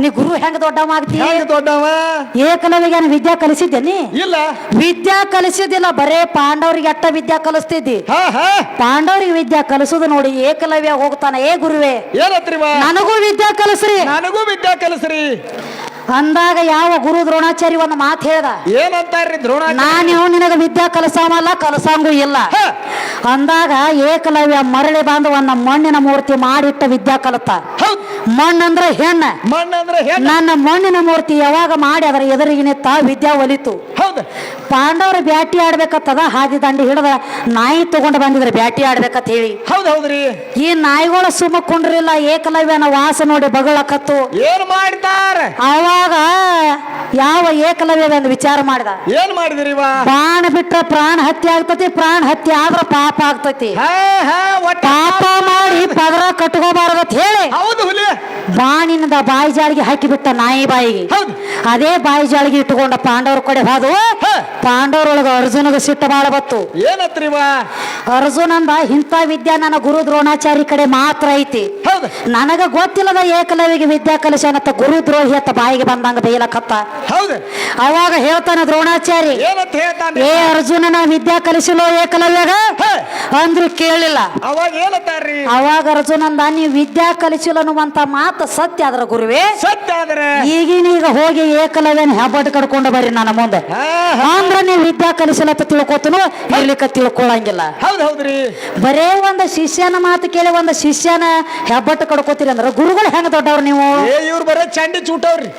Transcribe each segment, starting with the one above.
ನೀ ಗುರು ಹೆಂಗ ದೊಡ್ಡವ ಆಗ್ತಿ? ಹೆಂಗ ದೊಡ್ಡವ? ಏಕಲವ್ಯ ವಿದ್ಯಾ ಕಲಿಸಿದ್ದೆ ನೀ? ಇಲ್ಲ. ವಿದ್ಯಾ ಕಲಿಸಿದಿಲ್ಲ ಬರೇ ಪಾಂಡವರಿಗೆ ಎಟ್ಟ ವಿದ್ಯಾ ಕಲಿಸ್ತಿದ್ದಿ. ಹಾ ಹಾ. ಪಾಂಡವರಿಗೆ ವಿದ್ಯಾ ಕಲಿಸುದು ನೋಡಿ ಏಕಲವ್ಯ ಹೋಗ್ತಾನ. ಏ ಗುರುವೇ ಏನತ್ರಿವ? ನನಗೂ ವಿದ್ಯಾ ಕಲಿಸ್ರಿ. ನನಗೂ ವಿದ್ಯಾ ಕಲಿಸ್ರಿ. ಅಂದಾಗ ಯಾವ ಗುರು ದ್ರೋಣಾಚಾರಿ ಒಂದು ಮಾತು ಹೇಳ್ದ? ಏನಂತಾರ್ರಿ ದ್ರೋಣ ನಾನು ನಿನಗ ವಿದ್ಯಾ ಕಲಸಾಮಲ್ಲ ಕಲಸಂಗೂ ಇಲ್ಲ. ಅಂದಾಗ ಏಕಲವ್ಯ ಮರಳಿ ಬಂದು ಒಂದು ಮಣ್ಣಿನ ಮೂರ್ತಿ ಮಾಡಿಟ್ಟ ವಿದ್ಯಾ ಕಲತ ಮಣ್ಣಂದ್ರೆ ಹೆಣ್ಣ. ಮಣ್ಣಂದ್ರ ಹೆಣ್ಣ. ನನ್ನ ಮಣ್ಣಿನ ಮೂರ್ತಿ ಯಾವಾಗ ಮಾಡಿ ಅದರ ಎದುರಿಗೆ ತಾ ವಿದ್ಯಾ ಒಲಿತು ಹೌದ್. ಪಾಂಡವರು ಬ್ಯಾಟಿ ಆಡ್ಬೇಕತ್ತದ? ಹಾದಿ ದಂಡಿ ಹಿಡಿದ ನಾಯಿ ತಗೊಂಡು ಬಂದಿದ್ರೆ ಬ್ಯಾಟಿ ಆಡ್ಬೇಕಂತ ಹೇಳಿ. ಹೌದ್ ಹೌದ್ರಿ. ಈ ನಾಯಿಗಳ ಸುಮ್ಮ ಕುಂಡ್ರಿಲ್ಲ ಏಕಲವ್ಯನ ವಾಸ ನೋಡಿ ಬಗಳಕತ್ತು. ಏನ್ ಮಾಡ್ತಾರ? ಅವಾಗ ಯಾವ ಏಕಲವ್ಯದ ಒಂದು ವಿಚಾರ ಮಾಡಿದ? ಏನ್ ಮಾಡಿದ್ರಿ ಪ್ರಾಣ ಬಿಟ್ಟ ಪ್ರಾಣ ಹತ್ಯೆ ಆಗ್ತತಿ ಪ್ರಾಣ ಹತ್ಯೆ ಆದ್ರ ಪಾಪ ಆಗ್ತತಿ. ಹಾ ಹಾ ಒಟ್ಟ ಪಾಪ ಮಾಡಿ ಪದರ ಕಟ್ಕೋಬಾರ್ದು ಅಂತ ಹೇಳಿ. ಹೌದು ಬಾಣಿನಿಂದ ಬಾಯಿ ಜಾಳಿಗೆ ಹಾಕಿ ಬಿಟ್ಟ ನಾಯಿ ಬಾಯಿಗೆ. ಹೌದು. ಅದೇ ಬಾಯಿ ಜಾಳಿಗೆ ಇಟ್ಟುಕೊಂಡ ಪಾಂಡವ್ರ ಕಡೆ ಹೋದು. ಪಾಂಡವರೊಳಗ ಅರ್ಜುನಗ ಸಿಟ್ಟು ಬಾಳ ಬತ್ತು ಏನತ್ರಿವ? ಅರ್ಜುನಂದ ಇಂಥ ವಿದ್ಯಾ ನನ್ನ ಗುರು ದ್ರೋಣಾಚಾರಿ ಕಡೆ ಮಾತ್ರ ಐತಿ. ನನಗ ಗೊತ್ತಿಲ್ಲದ ಏಕಲವಿಗೆ ವಿದ್ಯಾ ಕಲಿಸನತ್ತ ಗುರು ದ್ರೋಹಿ ಅಂತ ಬಾಯಿಗೆ ಬಂದಂಗ ಬೇಯಲಕತ್ತ ಅವಾಗ ಹೇಳ್ತಾನ ದ್ರೋಣಾಚಾರಿ ಏ ಅರ್ಜುನನ ವಿದ್ಯಾ ಕಲಿಸಲೋ ಏಕಲವ್ಯಾಗ. ಅಂದ್ರು ಕೇಳಿಲ್ಲ. ಅವಾಗ ಅರ್ಜುನ ಅವಾಗ ಅರ್ಜುನಂದ ನೀ ವಿದ್ಯಾ ಕಲಿಸಿಲ್ಲ ಅನ್ನುವಂತ ಮಾತು ಸತ್ಯ ಅದರ ಗುರುವೇ. ಸತ್ಯ ಆದ್ರೆ? ಈಗಿನೀಗ ಹೋಗಿ ಏಕಲವ್ಯನ ಹೆಬ್ಬಟ್ಟು ಕಡ್ಕೊಂಡ ಬರ್ರಿ ನನ್ನ ಮುಂದೆ. ಅಂದ್ರ ನೀವು ವಿದ್ಯಾ ಕಲಿಸಲತ್ತ ತಿಳ್ಕೊತನು ಇರ್ಲಿಕ್ಕ ತಿಳ್ಕೊಳಂಗಿಲ್ಲ. ಹೌದ್ ಹೌದ್ರಿ ಬರೇ ಒಂದ ಶಿಷ್ಯನ ಮಾತು ಕೇಳಿ ಒಂದು ಶಿಷ್ಯನ ಹೆಬ್ಬಟ್ಟು ಕಡ್ಕೋತೀರಿ ಅಂದ್ರೆ ಗುರುಗಳು ಹೆಂಗ ದೊಡ್ಡವ್ರು ನೀವು? ಏ ಇವ್ರು ಬರೇ ಚಂಡಿ ಚೂಟವ್ರಿ.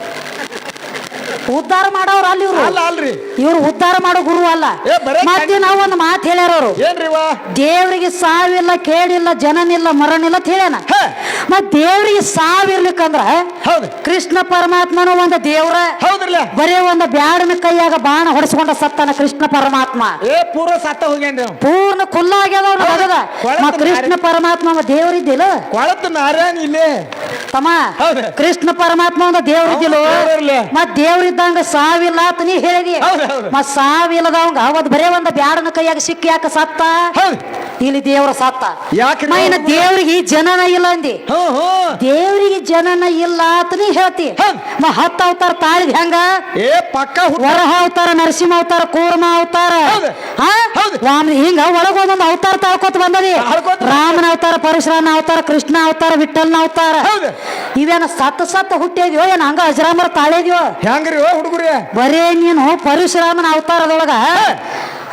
ಉದ್ಧಾರ ಮಾಡೋರು ಅಲ್ಲಿ ಇವ್ರು. ಅಲ್ಲ ಅಲ್ರಿ. ಇವ್ರು ಉದ್ಧಾರ ಮಾಡೋ ಗುರು ಅಲ್ಲ. ಏ, ಬರೇ ಮತ್ತೆ ನಾವು ಒಂದು ಮಾತು ಹೇಳ್ಯಾರ ಅವರು ದೇವರಿಗೆ ಸಾವಿಲ್ಲ ಕೇಳಿಲ್ಲ ಜನನಿಲ್ಲ ಮರಣಿಲ್ಲ ಅಂತ ಹೇಳ್ಯಾನ. ಹ. ಮತ್ ದೇವರಿಗೆ ಸಾವಿರ್ಲಿಕ್ಕಂದ್ರ ಹೌದು. ಕೃಷ್ಣ ಪರಮಾತ್ಮನು ಒಂದು ದೇವ್ರ ಹೌದ್ರಲ್ಲ? ಬರೇ ಒಂದು ಬ್ಯಾಡನ ಕೈಯಾಗ ಬಾಣ ಹೊಡೆಸ್ಕೊಂಡ ಸತ್ತಾನ ಕೃಷ್ಣ ಪರಮಾತ್ಮ. ಏ ಪೂರ್ವ ಸತ್ತ ಹೋಗ್ಯಾನ್ರಿ ಪೂರ್ಣ ಕುಲ್ಲ ಆಗ್ಯದ ಅವ್ನ ಹೌದು. ಮಗದ ಕೊಳತು ಮತ್ತ್ ಕೃಷ್ಣ ಪರಮಾತ್ಮ ಅವ ದೇವ್ರಿದ್ದಿಲ್ಲ ಕೊಳತ್ ನಾರಾಯಣ ಇಲ್ಲೇ. ತಮ್ಮ ಹೌದು. ಕೃಷ್ಣ ಪರಮಾತ್ಮ ಒಂದು ದೇವ್ರಿದ್ದಿಲ್ಲ ಹೌದು, ದೇವ್ರಿರ್ಲಿ. ಮತ್ ದೇವ್ರಿದ್ದಂಗ ಸಾವಿಲ್ಲ ಅಂತ ನೀ ಹೇಳಿದಿ. ಹೌದು, ಹೌದು. ಮತ್ ಸಾವಿಲ್ಲದವಂಗ ಅವತ್ ಬರೇ ಒಂದು ಬ್ಯಾಡನ ಕೈಯಾಗ ಸಿಕ್ಕಿ ಯಾಕ ಸತ್ತ? ಹೌದು. ಇಲ್ಲಿ ದೇವ್ರ ಸತ್ತ. ಯಾಕೆ ದೇವರಿಗೆ ಇನ್ನ ದೇವ್ರಿಗೆ ಜನನ ಇಲ್ಲ ಅಂದಿ. ದೇವರಿಗೆ ಜನನ ಇಲ್ಲ ಅಂತ ನೀ ಹೇಳ್ತಿ ಹತ್ತ ಅವತಾರ ತಾಳಿದ್ ಹೆಂಗ? ಏ ಪಕ್ಕ ವರಹ ಅವತಾರ ನರಸಿಂಹ ಅವತಾರ ಕೂರ್ಮ ಅವತಾರ. ಹೌದು. ಒಳಗ ಒಂದೊಂದು ಹಿಂಗ ಅವತಾರ ತಾಳ್ಕೊತ ಬಂದದಿ. ರಾಮನ ಅವತಾರ ಪರಶುರಾಮ ಅವತಾರ ಕೃಷ್ಣ ಅವತಾರ ವಿಠಲ್ನ ಅವತಾರ. ಇವೇನ ಸತ್ತ ಸತ್ತ ಹುಟ್ಟಿದ್ಯೋ ಏನ್ ಹಂಗ ಅಜರಾಮರ ತಾಳಿದ್ಯೋ? ಹೆಂಗ್ರಿ ಹುಡುಗರಿ? ಬರೇ ನೀನು ಪರಶುರಾಮನ ಅವತಾರದೊಳಗ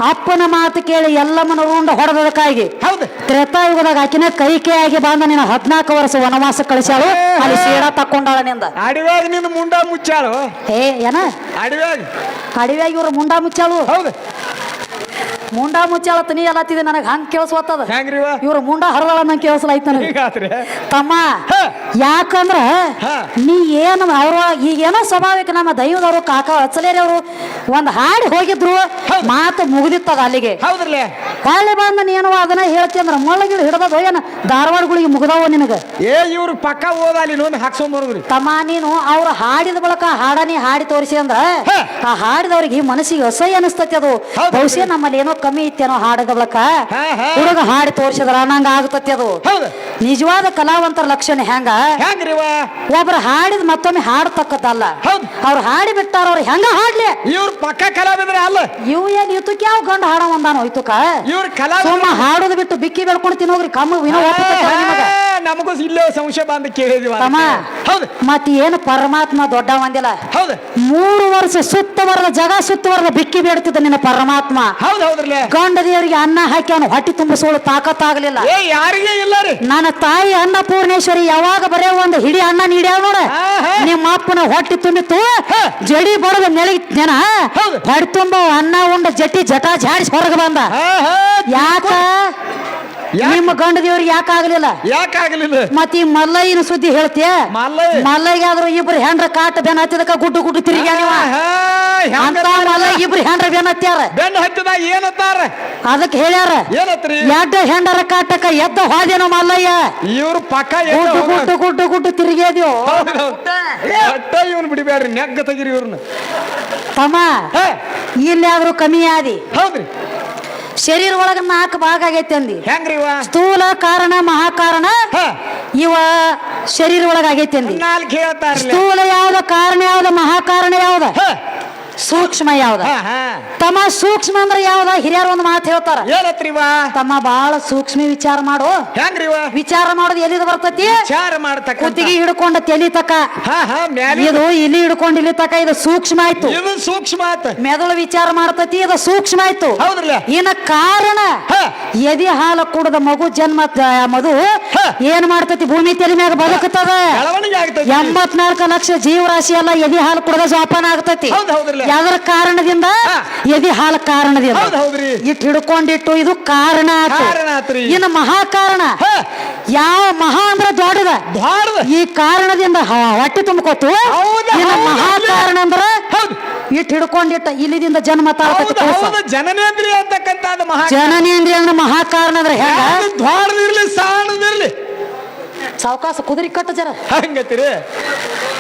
ಅಪ್ಪನ ಮಾತು ಕೇಳಿ ಎಲ್ಲಮ್ಮನ ಉಂಡ ಹೊಡೆದಕ್ಕಾಗಿ ಹೌದು. ತ್ರೇತಾಯುಗದಾಗ ಆಕಿನ ಕೈಕೆ ಆಗಿ ಬಂದ ನೀನು ಹದಿನಾಲ್ಕು ವರ್ಷ ವನವಾಸ ಕಳಿಸ್ಯಾಳು. ಅಲ್ಲಿ ಸೀಡಾ ತಕ್ಕೊಂಡಾಳ ನಿಂದ. ಅಡಿವ್ಯಾಗ ನಿನ್ನ ಮುಂಡ ಮುಚ್ಚಾಳು. ಏ ಏನ? ಅಡಿವ್ಯಾಗ ಅಡಿವ್ಯಾಗ ಇವ್ರ ಮುಂಡಾ ಮುಚ್ಚಾಳು. ಹೌದು. ಮುಂಡಾ ಮುಚ್ಚಾಳ ತನಿ ಎಲ್ಲತ್ತಿದೆ ನನಗೆ ಹಂಗ ಹೆಂಗ್ರಿವ ಇವ್ರ ಮುಂಡಾ ಹರದಾಳ ನಂಗೆ ಕೇಳಿಸ್ಲಾಯ್ತು ನನಗೆ. ಹೀಗಾತ್ರಿ ತಮ್ಮ. ಯಾಕಂದ್ರ ನೀ ಏನು ಅವ್ರ ಈಗೇನೋ ಸ್ವಾಭಾವಿಕ ನಮ್ಮ ದೈವದವರು ಕಾಕ ಹಚ್ಚಲೇರಿ ಅವರು ಒಂದು ಹಾಡಿ ಹೋಗಿದ್ರು ಹೌದು. ಮಾತು ಮುಗಿದಿತ್ತದ ಅಲ್ಲಿಗೆ. ಹಳ್ಳಿ ಹೊಳ್ಳಿ ಬಂದ ನೀನು ಅದನ್ನ ಹೇಳ್ತಿ ಅಂದ್ರ ಮುಳ್ಳಗಿಡ ಹಿಡ್ದದ ಏನ ಧಾರವಾಡಗಳಿಗೆ ಮುಗ್ದವ ನಿನಗ. ಏ ಇವ್ರು ಪಕ್ಕ ಓದಾಲಿ ಇನ್ನೊಂದು ಹಾಕ್ಸೊಂಬರುದ್ರಿ ತಮ್ಮ ನೀನು ಅವ್ರ ಹಾಡಿದ ಬಳಕ ಹಾಡ ನೀ ಹಾಡಿ ತೋರಿಸಿ ಅಂದ್ರ ಆ ಹಾಡಿದವ್ರಿಗೆ ಮನಸ್ಸಿಗೆ ಅಸಹ್ಯ ಅನಿಸ್ತತಿ ಅದು. ಹೌದು. ಬಹುಶಃ ನಮ್ಮಲ್ಲಿ ಏನೋ ಕಮ್ಮಿ ಇತ್ತೇನೋ ಹಾಡದ ಬಳಕ. ಹುಡುಗ ಹಾಡಿ ತೋರಿಸಿದ್ರ ನಂಗ ಆಗತತಿ ಅದು. ನಿಜವಾದ ಕಲಾವಂತರ ಲಕ್ಷಣ ಹೆಂಗ? ಒಬ್ರು ಹಾಡಿದ ಮತ್ತೊಮ್ಮೆ ಹಾಡ್ತಕ್ಕದ್ದಲ್ಲ. ಅವ್ರು ಹಾಡಿ ಬಿಟ್ಟಾರ ಅವ್ರು ಹೆಂಗ ಹಾಡ್ಲಿ? ಇವ್ರ ಪಕ್ಕ ಕಲಾವಿದ್ರ ಅಲ್ಲ. ಇವ್ ಏನ್ ಇತುಕ್ ಯಾವ ಗಂಡ ಹಾಡ ಒಂದಾನ ಇತುಕ ಇವ್ರ ಕಲಾ ಸುಮ್ಮ ಹಾಡೋದು ಬಿಟ್ಟು ಬಿಕ್ಕಿ ಬೆಳ್ಕೊಂಡು ತಿನ್ನೋಗ್ರಿ ಕಮ್ಮ ವಿನೋ ನಮಗೂ. ಇಲ್ಲೇ ಸಂಶಯ ಬಂದು ಕೇಳಿದ್ವಿ ಮತ್ತೆ ಮತ್ ಏನು ಪರಮಾತ್ಮ ದೊಡ್ಡ ಒಂದಿಲ್ಲ ಹೌದು. ಮೂರು ವರ್ಷ ಸುತ್ತವರದ ಜಗ ಸುತ್ತವರದ ಬಿಕ್ಕಿ ಬೇಡ್ತಿದ್ದ ನಿನ್ನ ಪರಮಾತ್ಮ. ಹೌದು ಹೌದ್ರಲ್ಲ. ಗಂಡ ದೇವರಿಗೆ ಅನ್ನ ಹಾಕಿ ಅವನು ಹೊಟ್ಟಿ ತುಂಬಿಸೋಳು ತಾಕತ್ತಾಗಲಿಲ್ಲ. ಏ ಯಾರಿಗೆ ಇಲ್ಲ ರೀ ನನ್ನ ತಾಯಿ ಅನ್ನಪೂರ್ಣೇಶ್ವರಿ ಯಾವಾಗ ಬರೇ ಒಂದು ಹಿಡಿ ಅನ್ನ ನೀಡ್ಯಾವ ನೋಡ. ನಿಮ್ಮ ಅಪ್ಪನ ಹೊಟ್ಟಿ ತುಂಬಿತ್ತು. ಜಡಿ ಬಡದ ನೆಲಗಿ ಜನ. ಹೊಟ್ಟೆ ತುಂಬ ಅನ್ನ ಉಂಡ ಜಟಿ ಜಟಾ ಜಾಡಿಸಿ ಹೊರಗೆ ಬಂದ. ಯಾಕ? ನಿಮ್ಮ ಗಂಡ ದೇವ್ರಿಗೆ ಯಾಕೆ ಆಗ್ಲಿಲ್ಲ? ಯಾಕಾಗ್ಲಿಲ್ಲ ಮತ್ ಈ ಮಲ್ಲಯ್ಯನ ಸುದ್ದಿ ಹೇಳ್ತೀಯ? ಮಲ್ಲಯ್ಯ? ಮಲ್ಲಯ್ಯ ಆದ್ರೂ ಇಬ್ರು ಹೆಂಡ್ರ ಕಾಟ ಬೆನ್ ಹತ್ತಿದಕ್ಕ ಗುಡ್ಡು ಗುಡ್ಡು ತಿರುಗಿ ಅಂತ? ಮಲ್ಲಯ್ಯ ಇಬ್ರು ಹೆಂಡ್ರ ಬೆನ್ ಹತ್ಯಾರ. ಬೆನ್ ಹತ್ತಿದ ಏನತ್ತಾರ? ಅದಕ್ಕೆ ಹೇಳ್ಯಾರ ಏನತ್ರಿ? ಎಡ್ಡ ಹೆಂಡರ ಕಾಟಕ್ಕ ಎದ್ದ ಹೋದೇನೋ ಮಲ್ಲಯ್ಯ? ಇವ್ರು ಪಕ್ಕ ಗುಡ್ಡು ಗುಡ್ಡು ಗುಡ್ಡು ಗುಡ್ಡು ತಿರುಗಿದ್ಯೋ ಅಟ್ಟ ಇವನ್ ನೆಗ್ಗ ತೆಗಿರಿ ಇವ್ರನ್ನ ತಮ್ಮ ಇಲ್ಲಿ ಆದ್ರೂ ಕಮ್ಮಿ ಆದಿ. ಹೌದ್ರಿ. ಶರೀರ ಒಳಗ ನಾಲ್ಕು ಭಾಗ ಆಗೈತೆ ಅಂದಿ. ಹೆಂಗ್ರಿ ಇವ? ಸ್ಥೂಲ ಕಾರಣ ಮಹಾಕಾರಣ ಇವ ಶರೀರ ಒಳಗ ಆಗೈತೆ ಅಂದಿ. ನಾಲ್ಕು ಹೇಳ್ತಾರಲ್ಲ ಸ್ಥೂಲ ಯಾವ್ದ ಕಾರಣ ಯಾವ್ದ ಮಹಾಕಾರಣ ಯಾವ್ದ? ಸೂಕ್ಷ್ಮ ಯಾವ್ದ? ಹಾ ಹಾ. ತಮ್ಮ ಸೂಕ್ಷ್ಮ ಅಂದ್ರೆ ಯಾವ್ದ? ಹಿರಿಯರು ಒಂದು ಮಾತು ಹೇಳ್ತಾರ. ಏನತ್ರಿವ ತಮ್ಮ ಬಹಳ ಸೂಕ್ಷ್ಮ ವಿಚಾರ ಮಾಡು. ಹೆಂಗ್ರಿವ ವಿಚಾರ ಮಾಡೋದು ಎಲ್ಲಿದ ಬರ್ತತಿ? ವಿಚಾರ ಮಾಡ್ತಕ್ಕ ಕುತ್ತಿಗೆ ಹಿಡ್ಕೊಂಡ ತಲಿ ತಕ. ಹಾ ಹಾ ಮ್ಯಾಲಿ ಇದು ಇಲ್ಲಿ ಹಿಡ್ಕೊಂಡು ಇಲ್ಲಿ ತಕ ಇದು ಸೂಕ್ಷ್ಮ ಆಯ್ತು. ಇದು ಸೂಕ್ಷ್ಮ ಆಯ್ತು. ಮೆದುಳು ವಿಚಾರ ಮಾಡ್ತತಿ ಇದು ಸೂಕ್ಷ್ಮ ಆಯ್ತು. ಹೌದ್ರಲ್ಲ? ಇನ್ನ ಕಾರಣ ಹ. ಎದಿ ಹಾಲು ಕುಡದ ಮಗು ಜನ್ಮ ತ- ಮಧು. ಏನ್ ಮಾಡ್ತತಿ? ಭೂಮಿ ತಲೆ ಮ್ಯಾಗ ಬದುಕುತ್ತದ. ಬೆಳವಣಿಗೆ ಎಂಬತ್ನಾಲ್ಕು ಲಕ್ಷ ಜೀವರಾಶಿ ಎಲ್ಲ ಎದಿ ಹಾಲು ಕುಡದ ಜೋಪಾನ ಆಗ್ತತಿ. ಹೌದ್ ಹೌದ್ರಲ್ಲ. ಯಾವ್ದ್ರ ಕಾರಣದಿಂದ. ಎದಿ ಹಾಲ ಕಾರಣದಿಂದ. ಇಟ್ ಹಿಡ್ಕೊಂಡಿಟ್ಟು ಇದು ಕಾರಣ ಇನ್ನು ಮಹಾ ಕಾರಣ ಯಾವ ಮಹಾ ಅಂದ್ರ ದೊಡ್ಡದ? ಈ ಕಾರಣದಿಂದ ಹೊಟ್ಟೆ ತುಂಬ್ಕೋತು ಹೌದ್ ಇನ್ನು ಮಹಾ ಕಾರಣ ಅಂದ್ರ ಇಟ್ ಹಿಡ್ಕೊಂಡಿಟ್ಟ ಇಲ್ಲಿದಿಂದ ಜನ್ಮ ಕೂಸ. ಹೌದು ಜನನೇಂದ್ರಿಯ ಅಂದ್ರೆ ಮಹಾ ಕಾರಣ ಅಂದ್ರೆ ಹೆಂಗ? ಸಾಣದಿರ್ಲಿ ಸಾವಕಾಶ ಕುದುರೆ ಕಟ್ಟ ಜರ ಹಂಗತ್ತೀರಿ?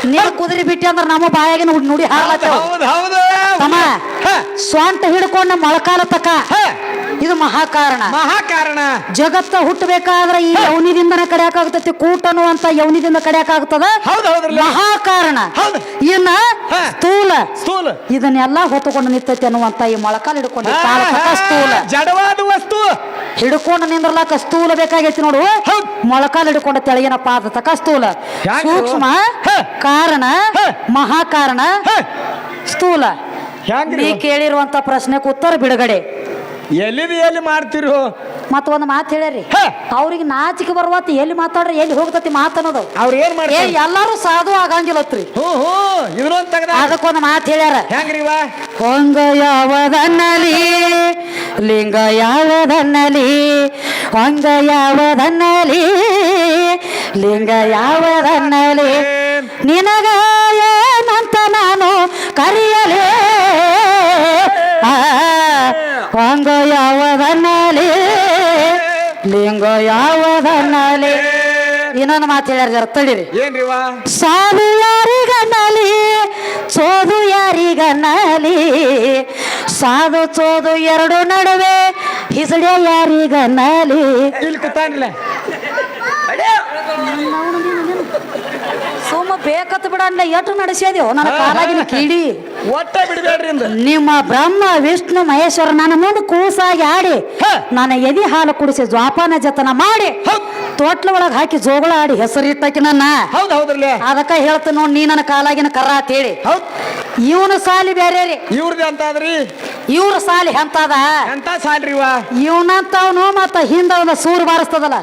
ನೀವು ಕುದುರೆ ಬಿಟ್ಟಿ ಅಂದ್ರೆ ನಮ್ಮ ಬಾಯಾಗಿನ ನುಡಿ ಹಾರ್ಲತ್ತೇವ ಹೌದು ಹೌದು. ತಮ್ಮ ಹ, ಸ್ವಂತ ಹಿಡ್ಕೊಂಡ ಮೊಳಕಾಲ ತಕ ಇದು ಮಹಾಕಾರಣ. ಮಹಾಕಾರಣ. ಜಗತ್ತ ಹುಟ್ಟಬೇಕಾದ್ರೆ ಈ ಯೌನಿದಿಂದನೇ ಕಡಿಯಾಕಾಗ್ತೈತಿ ಕೂಟ ಅಂತ ಯೌನಿದಿಂದ ಕಡಿಯಾಕಾಗ್ತದ ಮಹಾಕಾರಣ. ಇನ್ನ ಸ್ಥೂಲ. ಸ್ಥೂಲ. ಇದನ್ನೆಲ್ಲ ಹೊತ್ತುಕೊಂಡು ನಿಂತೈತಿ ಅನ್ನುವಂತ ಈ ಮೊಳಕಾಲ ಹಿಡ್ಕೊಂಡು ಸ್ಥೂಲ. ಜಡವಾದ ವಸ್ತು. ಹಿಡ್ಕೊಂಡು ನಿಂದ್ರಲಾಕ ಸ್ಥೂಲ ಬೇಕಾಗೈತಿ ನೋಡು. ಮೊಳಕಾಲ ಹಿಡ್ಕೊಂಡ ತೆಳಗಿನ ಪಾದ ತಕ ಸ್ಥೂಲ? ಸೂಕ್ಷ್ಮ ಕಾರಣ. ಮಹಾಕಾರಣ ಸ್ಥೂಲ. ನೀ ಕೇಳಿರುವಂತ ಪ್ರಶ್ನೆಗೆ ಉತ್ತರ ಬಿಡುಗಡೆ. ಎಲ್ಲಿದು ಎಲ್ಲಿ ಮಾಡ್ತಿರು? ಮತ್ತ ಒಂದು ಮಾತು ಹೇಳ್ಯಾರಿ. ಹ. ಅವ್ರಿಗೆ ನಾಚಿಕೆ ಬರುವತ್ತ ಎಲ್ಲಿ ಮಾತಾಡ್ರಿ ಎಲ್ಲಿ ಹೋಗ್ತತಿ ಮಾತನ್ನೋದು ಅವ್ರು ಏನ್ ಏ ಮಾಡ್ತಾರೆ ಎಲ್ಲಾರು ಸಾಧು ಆಗಂಗಿಲ್ಲತ್ರಿ ಹ್ಞೂ ಹ್ಞೂ ಇದ್ರೊಂದ್ ತೆಗ್ದ. ಅದಕ್ಕೊಂದು ಮಾತು ಹೇಳ್ಯಾರ. ಹೆಂಗ್ರಿವ ಹೊಂಗ ಯಾವದನ್ನಲಿ ಲಿಂಗ ಯಾವದನ್ನಲಿ ಹೊಂಗ ಯಾವದನ್ನಲಿ ಲಿಂಗ ಯಾವದನ್ನಲಿ ನಿನಗ ಯಾವದನ್ನಲಿ ಇನ್ನೊಂದು ಮಾತು ಹೇಳ್ಯಾರ ಜರ ತಡೀರಿ. ಏನ್ರಿವ? ಸಾಧು ಯಾರಿಗನ್ನಲಿ ಸೋದು ಯಾರಿಗನ್ನಲಿ ಸಾಧು ಸೋದು ಎರಡು ನಡುವೆ ಹಿಸಡೆ ಯಾರಿಗನ್ನಲಿ ಇಲ್ಲಿ ಕೂತಾನಿಲ್ಲ. ಸುಮ್ಮ ಬೇಕತ್ ಬಿಡಲ್ಲ ಎಷ್ಟು ನಡೆಸ್ಯಾದೇವು ನನ್ನ ಕಾಲಾಗಿನ ಕೀಡಿ. ಒಟ್ಟ ಬಿಡ್ಬೇಡ್ರಿ ನಿಮ್ಮ ಬ್ರಹ್ಮ ವಿಷ್ಣು ಮಹೇಶ್ವರ ನನ್ನ ಮುಂದೆ ಕೂಸಾಗಿ ಆಡಿ ನಾನು ನನ್ನ ಎದಿ ಹಾಲು ಕುಡಿಸಿ ಜ್ವಾಪಾನ ಜತನ ಮಾಡಿ. ತೋಟ್ಲ ಒಳಗೆ ಹಾಕಿ ಜೋಗಳ ಆಡಿ ಹೆಸರಿಟ್ಟಕಿನ ನನ್ನ. ಹೌದ್ ಹೌದ್ರಲ್ಲ? ಅದಕ್ಕ ಹೇಳ್ತ ನೋಡಿ ನೀ ನನ್ನ ಕಾಲಾಗಿನ ಕರ್ರ ಅಂತೇಳಿ ಹೌದ್. ಇವನ ಸಾಲಿ ಬೇರೆ ರೀ. ಇವ್ರದ್ದು ಅಂತ ಅದ್ರಿ ಇವ್ರ ಸಾಲಿ ಎಂತದ? ಎಂತ ಸಾಲ್ರಿವ ಇವನಂತವನು ಮತ್ತ ಹಿಂದ ಒಂದು ಸೂರು ಬಾರಿಸ್ತದಲ್ಲ.